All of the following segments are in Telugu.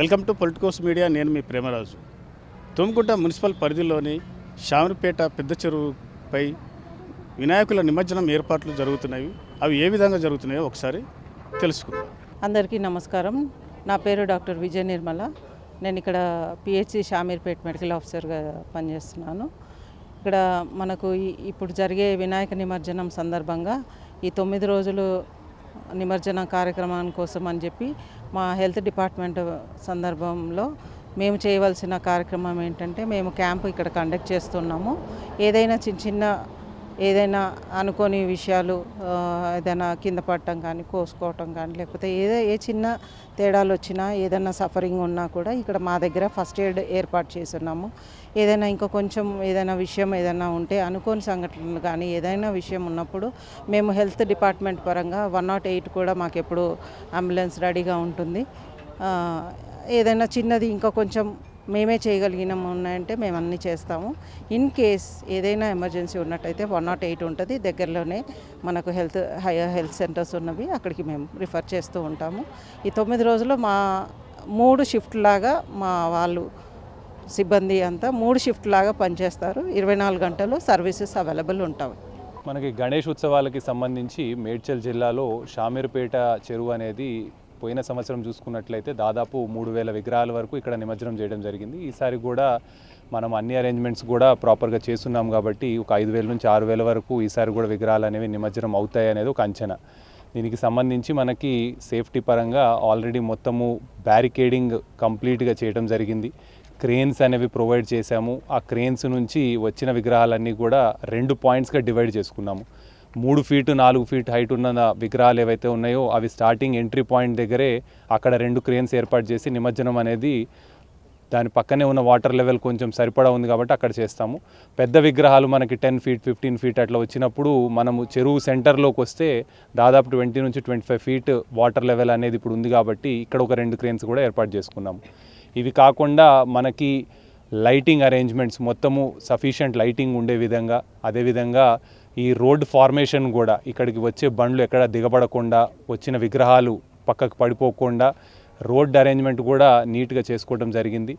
వెల్కమ్ టు పొలిటికోస్ మీడియా నేను మీ ప్రేమరాజు. తుమ్కుంట మున్సిపల్ పరిధిలోని శామరిపేట పెద్ద చెరువుపై వినాయకుల నిమజ్జనం ఏర్పాట్లు జరుగుతున్నాయి. అవి ఏ విధంగా జరుగుతున్నాయో ఒకసారి తెలుసుకుందాం. అందరికీ నమస్కారం. నా పేరు డాక్టర్ విజయ నిర్మల. నేను ఇక్కడ పిహెచ్సి శామీర్పేట మెడికల్ ఆఫీసర్గా పనిచేస్తున్నాను. ఇక్కడ మనకు ఈ- ఇప్పుడు జరిగే వినాయక నిమజ్జనం సందర్భంగా ఈ తొమ్మిది రోజులు నిమజ్జన కార్యక్రమం కోసం అని చెప్పి మా హెల్త్ డిపార్ట్మెంట్ సందర్భంలో మేము చేయవలసిన కార్యక్రమం ఏంటంటే మేము క్యాంపు ఇక్కడ కండక్ట్ చేస్తున్నాము. ఏదైనా చిన్న చిన్న ఏదైనా అనుకోని విషయాలు ఏదైనా కింద పడటం కానీ కోసుకోవటం కానీ లేకపోతే ఏదో ఏ చిన్న తేడాలు వచ్చినా ఏదైనా సఫరింగ్ ఉన్నా కూడా ఇక్కడ మా దగ్గర ఫస్ట్ ఎయిడ్ ఏర్పాటు చేస్తున్నాము. ఏదైనా ఇంకా కొంచెం ఏదైనా విషయం ఏదైనా ఉంటే అనుకోని సంఘటనలు కానీ ఏదైనా విషయం ఉన్నప్పుడు మేము హెల్త్ డిపార్ట్మెంట్ పరంగా వన్ నాట్ ఎయిట్ కూడా మాకు ఎప్పుడు అంబులెన్స్ రెడీగా ఉంటుంది. ఏదైనా చిన్నది ఇంకా కొంచెం మేమే చేయగలిగినాము ఉన్నాయంటే మేము అన్నీ చేస్తాము. ఇన్ కేస్ ఏదైనా ఎమర్జెన్సీ ఉన్నట్టయితే వన్ నాట్ ఎయిట్ ఉంటుంది. దగ్గరలోనే మనకు హెల్త్ హై హెల్త్ సెంటర్స్ ఉన్నవి. అక్కడికి మేము రిఫర్ చేస్తూ ఉంటాము. ఈ తొమ్మిది రోజులు మా మూడు షిఫ్ట్ లాగా మా వాళ్ళు సిబ్బంది అంతా మూడు షిఫ్ట్ లాగా పనిచేస్తారు. ఇరవై నాలుగు గంటలు సర్వీసెస్ అవైలబుల్ ఉంటాయి. మనకి గణేష్ ఉత్సవాలకి సంబంధించి మేడ్చల్ జిల్లాలో షామీర్పేట చెరువు అనేది పోయిన సంవత్సరం చూసుకున్నట్లయితే దాదాపు మూడు వేల విగ్రహాల వరకు ఇక్కడ నిమజ్జనం చేయడం జరిగింది. ఈసారి కూడా మనం అన్ని అరేంజ్మెంట్స్ కూడా ప్రాపర్గా చేస్తున్నాం కాబట్టి ఒక ఐదు వేల నుంచి ఆరు వేల వరకు ఈసారి కూడా విగ్రహాలు అనేవి నిమజ్జనం అవుతాయి అనేది ఒక అంచనా. దీనికి సంబంధించి మనకి సేఫ్టీ పరంగా ఆల్రెడీ మొత్తము బ్యారికేడింగ్ కంప్లీట్గా చేయడం జరిగింది. క్రేన్స్ అనేవి ప్రొవైడ్ చేశాము. ఆ క్రేన్స్ నుంచి వచ్చిన విగ్రహాలన్నీ కూడా రెండు పాయింట్స్గా డివైడ్ చేసుకున్నాము. మూడు ఫీటు నాలుగు ఫీట్ హైట్ ఉన్న విగ్రహాలు ఏవైతే ఉన్నాయో అవి స్టార్టింగ్ ఎంట్రీ పాయింట్ దగ్గరే అక్కడ రెండు క్రేన్స్ ఏర్పాటు చేసి నిమజ్జనం అనేది దాని పక్కనే ఉన్న వాటర్ లెవెల్ కొంచెం సరిపడా ఉంది కాబట్టి అక్కడ చేస్తాము. పెద్ద విగ్రహాలు మనకి టెన్ ఫీట్ ఫిఫ్టీన్ ఫీట్ అట్లా వచ్చినప్పుడు మనము చెరువు సెంటర్లోకి వస్తే దాదాపు ట్వంటీ నుంచి twenty five feet water level అనేది ఇప్పుడు ఉంది కాబట్టి ఇక్కడ ఒక రెండు క్రేన్స్ కూడా ఏర్పాటు చేసుకున్నాము. ఇవి కాకుండా మనకి లైటింగ్ అరేంజ్మెంట్స్ మొత్తము సఫిషియంట్ లైటింగ్ ఉండే విధంగా అదేవిధంగా ఈ రోడ్ ఫార్మేషన్ కూడా ఇక్కడికి వచ్చే బండ్లు ఎక్కడ దిగబడకుండా వచ్చిన విగ్రహాలు పక్కకు పడిపోకుండా రోడ్ అరేంజ్మెంట్ కూడా నీట్గా చేసుకోవడం జరిగింది.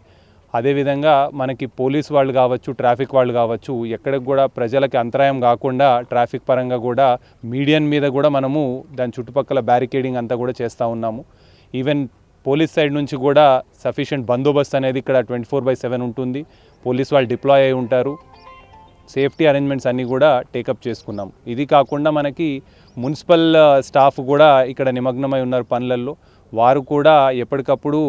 అదేవిధంగా మనకి పోలీస్ వాళ్ళు కావచ్చు ట్రాఫిక్ వాళ్ళు కావచ్చు ఎక్కడికి కూడా ప్రజలకి అంతరాయం కాకుండా ట్రాఫిక్ పరంగా కూడా మీడియన్ మీద కూడా మనము దాని చుట్టుపక్కల బ్యారికేడింగ్ అంతా కూడా చేస్తూ ఉన్నాము. ఈవెన్ పోలీస్ సైడ్ నుంచి కూడా సఫిషియెంట్ బందోబస్తు అనేది ఇక్కడ ట్వంటీ ఫోర్ బై సెవెన్ ఉంటుంది. పోలీస్ వాళ్ళు డిప్లాయ్ అయి ఉంటారు. సేఫ్టీ అరేంజ్మెంట్స్ అన్నీ కూడా టేకప్ చేసుకున్నాం. ఇది కాకుండా మనకి మున్సిపల్ స్టాఫ్ కూడా ఇక్కడ నిమగ్నమై ఉన్నారు పనులలో వారు కూడా ఎప్పటికప్పుడు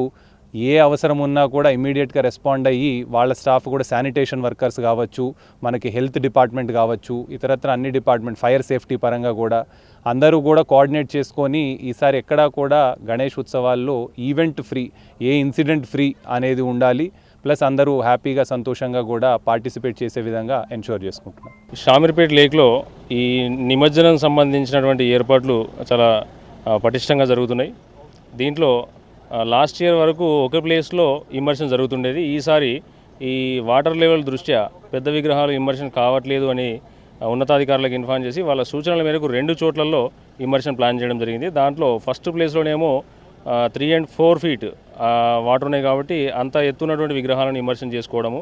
ఏ అవసరం ఉన్నా కూడా ఇమీడియట్గా రెస్పాండ్ అయ్యి వాళ్ళ స్టాఫ్ కూడా శానిటేషన్ వర్కర్స్ కావచ్చు మనకి హెల్త్ డిపార్ట్మెంట్ కావచ్చు ఇతరత్ర అన్ని డిపార్ట్మెంట్ ఫైర్ సేఫ్టీ పరంగా కూడా అందరూ కూడా కోఆర్డినేట్ చేసుకొని ఈసారి ఎక్కడా కూడా గణేష్ ఉత్సవాల్లో event free a incident free అనేది ఉండాలి. ప్లస్ అందరూ హ్యాపీగా సంతోషంగా కూడా పార్టిసిపేట్ చేసే విధంగా ఎన్షూర్ చేసుకుంటున్నాం. షామీర్పేట్ లేక్లో ఈ నిమజ్జనం సంబంధించినటువంటి ఏర్పాట్లు చాలా పటిష్టంగా జరుగుతున్నాయి. దీంట్లో లాస్ట్ ఇయర్ వరకు ఒక ప్లేస్లో ఇమ్మర్షన్ జరుగుతుండేది. ఈసారి ఈ వాటర్ లెవెల్ దృష్ట్యా పెద్ద విగ్రహాలు ఇమ్మర్షన్ కావట్లేదు అని ఉన్నతాధికారులకు ఇన్ఫార్మ్ చేసి వాళ్ళ సూచనల మేరకు రెండు చోట్లలో ఇమ్మర్షన్ ప్లాన్ చేయడం జరిగింది. దాంట్లో first ప్లేస్లోనేమో three and four feet water ఉన్నాయి కాబట్టి అంత ఎత్తున్నటువంటి విగ్రహాలను ఇమ్మర్షన్ చేసుకోవడము.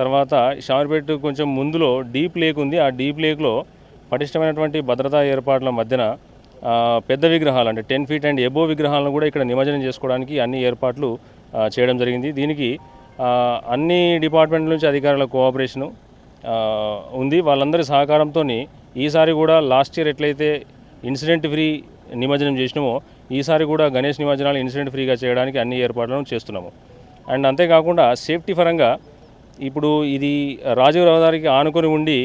తర్వాత షామర్పేట కొంచెం ముందులో డీప్ లేక్ ఉంది. ఆ డీప్ లేక్లో పటిష్టమైనటువంటి భద్రతా ఏర్పాట్ల మధ్యన పెద్ద విగ్రహాలు అంటే టెన్ ఫీట్ అండ్ ఎబో విగ్రహాలను కూడా ఇక్కడ నిమజ్జనం చేసుకోవడానికి అన్ని ఏర్పాట్లు చేయడం జరిగింది. దీనికి అన్ని డిపార్ట్మెంట్ల నుంచి అధికారుల కోఆపరేషను ఉంది. వాళ్ళందరి సహకారంతో ఈసారి కూడా లాస్ట్ ఇయర్ ఎట్లయితే ఇన్సిడెంట్ ఫ్రీ నిమజ్జనం చేసినామో ఈసారి కూడా గణేష్ నిమజ్జనాలు ఇన్సిడెంట్ ఫ్రీగా చేయడానికి అన్ని ఏర్పాట్లను చేస్తున్నాము. అండ్ అంతేకాకుండా సేఫ్టీ పరంగా ఇప్పుడు ఇది రాజీవ్ రహదారికి ఆనుకొని ఉండి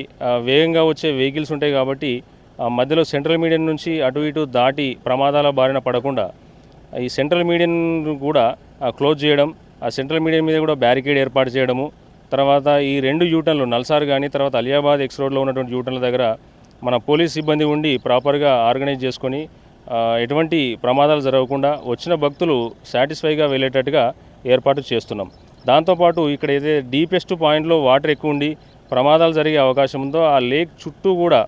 వేగంగా వచ్చే వెహికల్స్ ఉంటాయి కాబట్టి మధ్యలో సెంట్రల్ మీడియన్ నుంచి అటు ఇటు దాటి ప్రమాదాల బారిన పడకుండా ఈ సెంట్రల్ మీడియన్ కూడా క్లోజ్ చేయడం ఆ సెంట్రల్ మీడియన్ మీద కూడా బ్యారికేడ్ ఏర్పాటు చేయడము తర్వాత ఈ రెండు యూటర్న్లు నల్సార్ కానీ తర్వాత అలియాబాద్ ఎక్స్ రోడ్లో ఉన్నటువంటి యూటర్న్ల దగ్గర మన పోలీస్ సిబ్బంది ఉండి ప్రాపర్గా ఆర్గనైజ్ చేసుకొని ఎటువంటి ప్రమాదాలు జరగకుండా వచ్చిన భక్తులు సాటిస్ఫైగా వెళ్ళేటట్టుగా ఏర్పాటు చేస్తున్నాం. దాంతోపాటు ఇక్కడ ఏదైతే డీపెస్ట్ పాయింట్లో వాటర్ ఎక్కువ ఉండి ప్రమాదాలు జరిగే అవకాశం ఉందో ఆ లేక్ చుట్టూ కూడా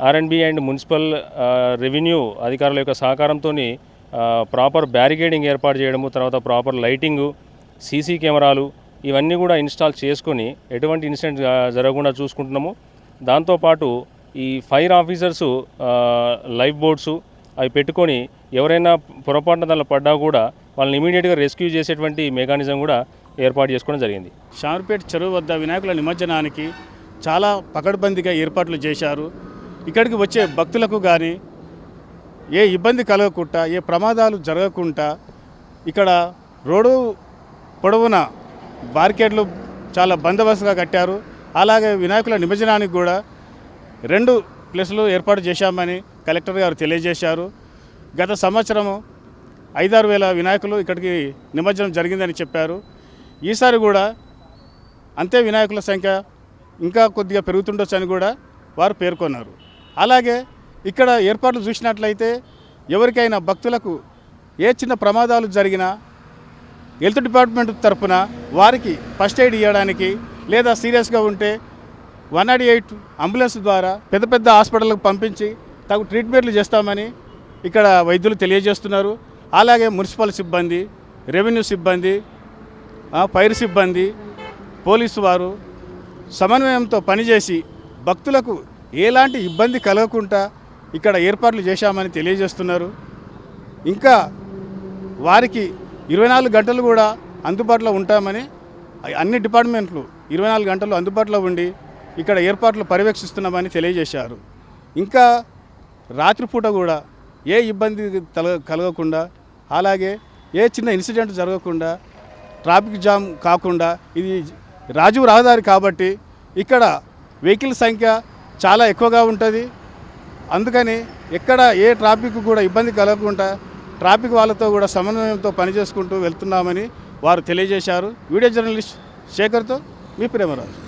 ఆర్ఎండ్బి అండ్ మున్సిపల్ రెవెన్యూ అధికారుల యొక్క సహకారంతో ప్రాపర్ బ్యారికేడింగ్ ఏర్పాటు చేయడము తర్వాత ప్రాపర్ లైటింగు సీసీ కెమెరాలు ఇవన్నీ కూడా ఇన్స్టాల్ చేసుకొని ఎటువంటి ఇన్సిడెంట్ జరగకుండా చూసుకుంటున్నాము. దాంతోపాటు ఈ ఫైర్ ఆఫీసర్స్ లైఫ్ బోట్సు అవి పెట్టుకొని ఎవరైనా పొరపాటున దానిలో పడ్డా కూడా వాళ్ళని ఇమీడియట్గా రెస్క్యూ చేసేటువంటి మెకానిజం కూడా ఏర్పాటు చేసుకోవడం జరిగింది. షామర్పేట చెరువు వద్ద వినాయకుల నిమజ్జనానికి చాలా పకడ్బందీగా ఏర్పాట్లు చేశారు. ఇక్కడికి వచ్చే భక్తులకు కానీ ఏ ఇబ్బంది కలగకుండా ఏ ప్రమాదాలు జరగకుండా ఇక్కడ రోడ్డు పొడవున బార్కెట్లు చాలా బందోబస్తుగా కట్టారు. అలాగే వినాయకుల నిమజ్జనానికి కూడా రెండు ప్లేసులు ఏర్పాటు చేశామని కలెక్టర్ గారు తెలియజేశారు. గత సంవత్సరము ఐదారు వేల వినాయకులు ఇక్కడికి నిమజ్జనం జరిగిందని చెప్పారు. ఈసారి కూడా అంతే వినాయకుల సంఖ్య ఇంకా కొద్దిగా పెరుగుతుండొచ్చు అని కూడా వారు పేర్కొన్నారు. అలాగే ఇక్కడ ఏర్పాట్లు చూసినట్లయితే ఎవరికైనా భక్తులకు ఏ చిన్న ప్రమాదాలు జరిగినా హెల్త్ డిపార్ట్మెంట్ తరఫున వారికి ఫస్ట్ ఎయిడ్ ఇవ్వడానికి లేదా సీరియస్గా ఉంటే వన్ నాట్ ఎయిట్ అంబులెన్స్ ద్వారా పెద్ద పెద్ద హాస్పిటల్కి పంపించి తగు ట్రీట్మెంట్లు చేస్తామని ఇక్కడ వైద్యులు తెలియజేస్తున్నారు. అలాగే మున్సిపల్ సిబ్బంది రెవెన్యూ సిబ్బంది ఫైర్ సిబ్బంది పోలీసు వారు సమన్వయంతో పనిచేసి భక్తులకు ఎలాంటి ఇబ్బంది కలగకుండా ఇక్కడ ఏర్పాట్లు చేశామని తెలియజేస్తున్నారు. ఇంకా వారికి ఇరవై నాలుగు గంటలు కూడా అందుబాటులో ఉంటామని అన్ని డిపార్ట్మెంట్లు ఇరవై నాలుగు గంటలు అందుబాటులో ఉండి ఇక్కడ ఏర్పాట్లు పర్యవేక్షిస్తున్నామని తెలియజేశారు. ఇంకా రాత్రిపూట కూడా ఏ ఇబ్బంది తల కలగకుండా అలాగే ఏ చిన్న ఇన్సిడెంట్ జరగకుండా ట్రాఫిక్ జామ్ కాకుండా ఇది రాజీవ్ రహదారి కాబట్టి ఇక్కడ వెహికల్ సంఖ్య చాలా ఎక్కువగా ఉంటుంది. అందుకని ఎక్కడ ఏ ట్రాఫిక్ కూడా ఇబ్బంది కలగకుండా ట్రాఫిక్ వాళ్ళతో కూడా సమన్వయంతో పనిచేసుకుంటూ వెళ్తున్నామని వారు తెలియజేశారు. వీడియో జర్నలిస్ట్ శేఖర్తో మీ Premraju.